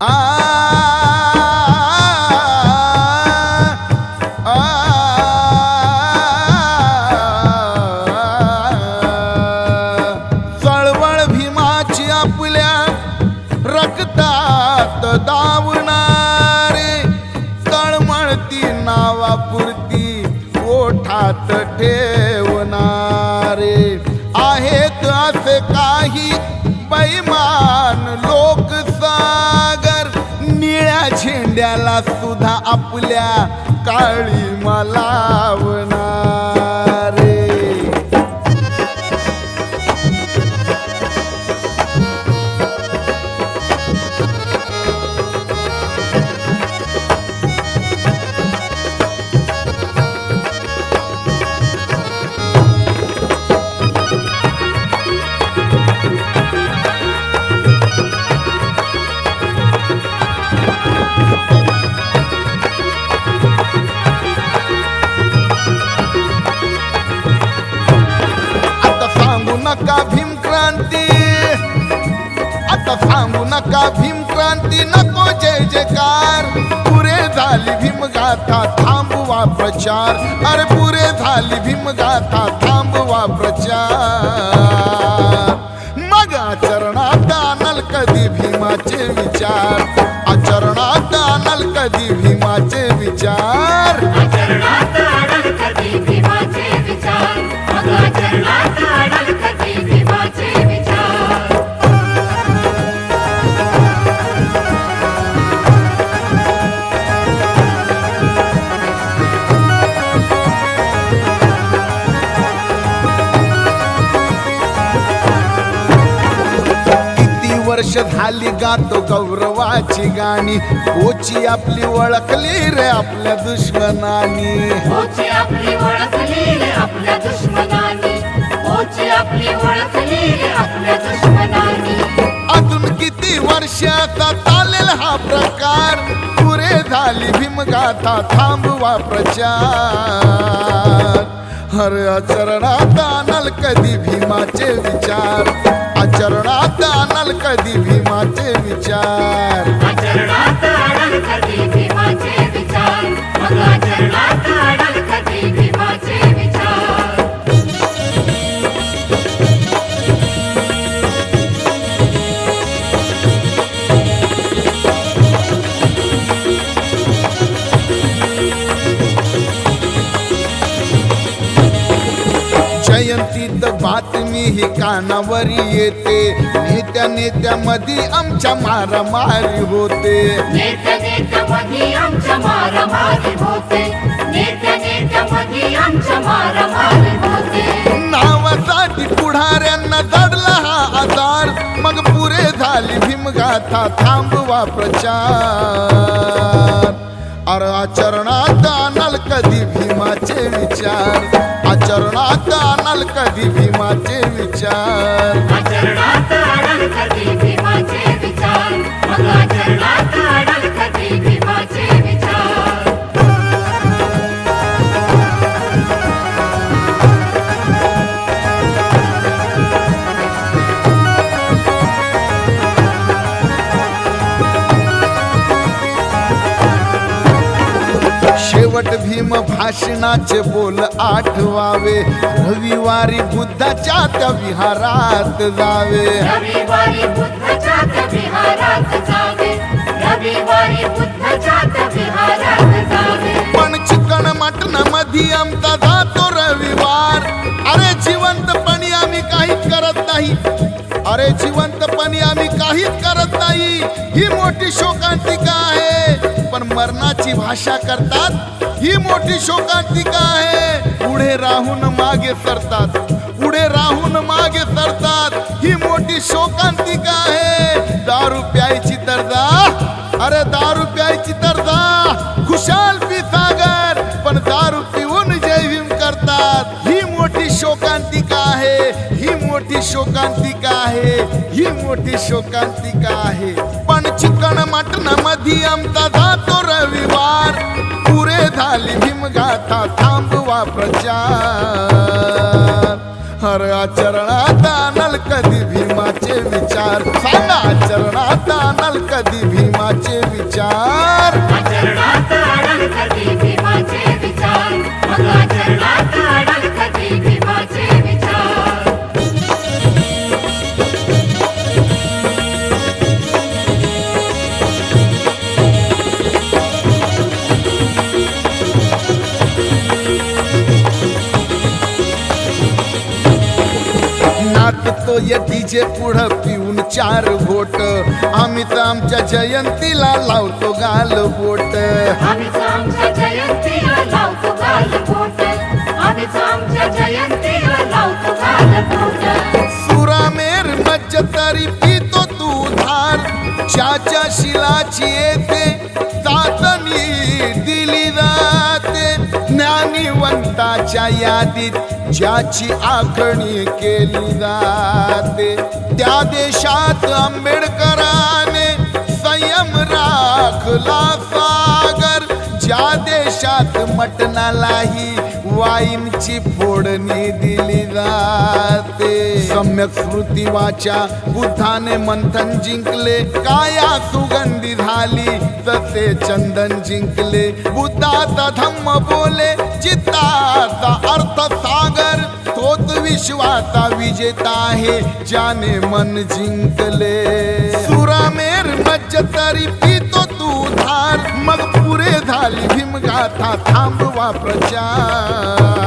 आ चळवळ भीमाची आपल्या रक्तात दा त्या झेंड्याला सुद्धा आपल्या काळी लावणार आता थांबू नका. भीमक्रांती नको. जय जयकार. पुरे झाली भीमगाथा थांबवा प्रचार. अरे पुरे झाली भीमगाथा थांबवा प्रचार. वर्ष झाली गातो गौरवाची गाणी. ओची आपली ओळखली रे आपल्या दुश्मनानी. ओची आपली ओळखली रे आपल्या दुश्मनानी. ओची आपली ओळखली रे आपल्या दुश्मनानी. अजून किती वर्षाचा चालेल हा प्रकार? पुरे झाली भीमगाथा थांबवा प्रचार. हर आचरणात आणल कधी भीमाचे कधी भीमाचे विचार। कानावरी येते. नेत्या नेत्यामध्ये आमच्या मारामारी होते. नेत्या नेत्यामध्ये आमच्या मारामारी होते. नेत्या नेत्यामध्ये आमच्या मारामारी होते. नावासाठी पुढाऱ्यांना जडला हा आजार मग पुरे झाली भीमगाथा थांबवा प्रचार. अर आचरणात आणल कधी भीमाचे विचार. कधी भीमाचे विचार? शेवट भीम भाषणाचे बोल आठवावे. रविवारी बुद्धाच्या त्या विहारात जावे. रविवारी बुद्धच्या त्या विहारात जावे. रविवारी बुद्धच्या त्या विहारात जावे. पण चिकन मटणमध्ये आमचा जातो रविवार. अरे जिवंतपणी आम्ही काहीच करत नाही. अरे जिवंतपणी आम्ही काहीच करत नाही. ही मोठी शोकांतिका आहे. पण मरणाची भाषा करतात. ही मोठी शोकांतिका आहे. पुढे राहून मागे सरतात. पुढे राहून मागे सरतात. ही मोठी शोकांतिका आहे. दारू प्यायची तर जा अरे दारू प्यायची तर जा खुशाल पी सागर. पण दारू पिऊन जय भीम करतात. ही मोठी शोकांतिका आहे. ही मोठी शोकांतिका आहे. ही मोठी शोकांतिका आहे. पण चिकन मटण आधी आमचा जातो रविवार. पुरे झाली भीमगाथा थांबवा प्रचार. हर आचरणात आणल कधी भीमाचे विचार. सांगा आचरणात आणल आणल कधी यतीचे पुढं पिऊन चार बोट आम्ही तर आमच्या जयंतीला लावतो गाल बोट नावाच्या यादीत ज्याची आखणी केली जाते त्या देशात आंबेडकराने संयम राखला सागर. ज्या देशात मटणालाही वाईनची फोडणी दिली जाते. सम्यक स्मृती वाचा बुद्धाने मंथन जिंकले काया सुगंधी झाली तसे चंदन जिंकले. बुद्धाचा धम्म बोले चित्ताचा अर्थ सागर तोच विश्वाचा विजेता आहे ज्याने मन जिंकले. सुरामेर मज्ज तरी पितो तू धार मग पुरे झाली भीमगाथा थांबवा प्रचार.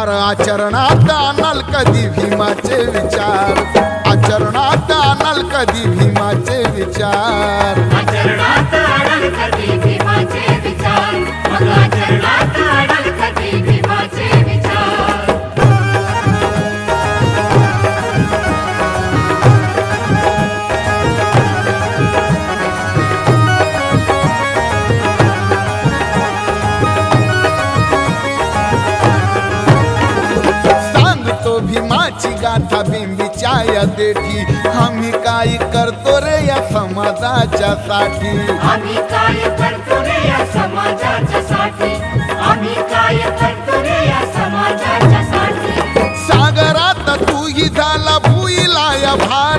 विचार आचरणात आणल कधी भीमाचे विचार? आचरणात आणल कधी भीमाचे विचार? देठी. आम्ही काय करतो रे या समाजाच्या साठी आम्ही काय करतो रे या समाजाच्या साठी आम्ही काय करतो रे या समाजाच्या साठी सागरात तूही झाला भुईला या भार.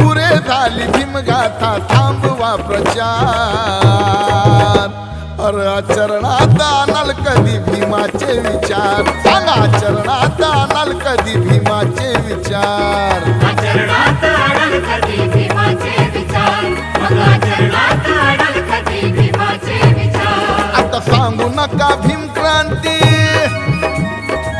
पुरे झाली भीमगाथा थांबवा प्रचार. अरे आचरणात आणल कधी भीमाचे विचार? सांगा आचरणात आणल कधी भीमाचे विचार? आता सांगू नका भीमक्रांती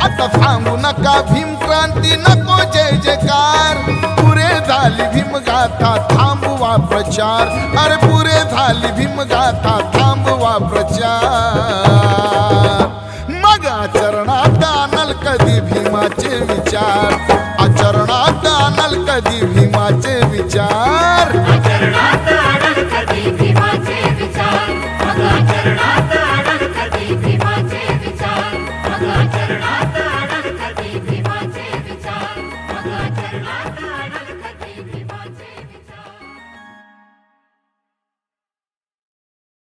आता सांगू नका भीमक्रांती नको जय जयकार. पुरे झाली भीमगाथा थांबवा प्रचार. अरे पुरे झाली भीमगाथा थांबवा प्रचार. मग आचरणात आणल कधी भीमाचे विचार? आचरणात आणल कधी भीमाचे विचार? आचरणात आणल कधी भीमाचे विचार?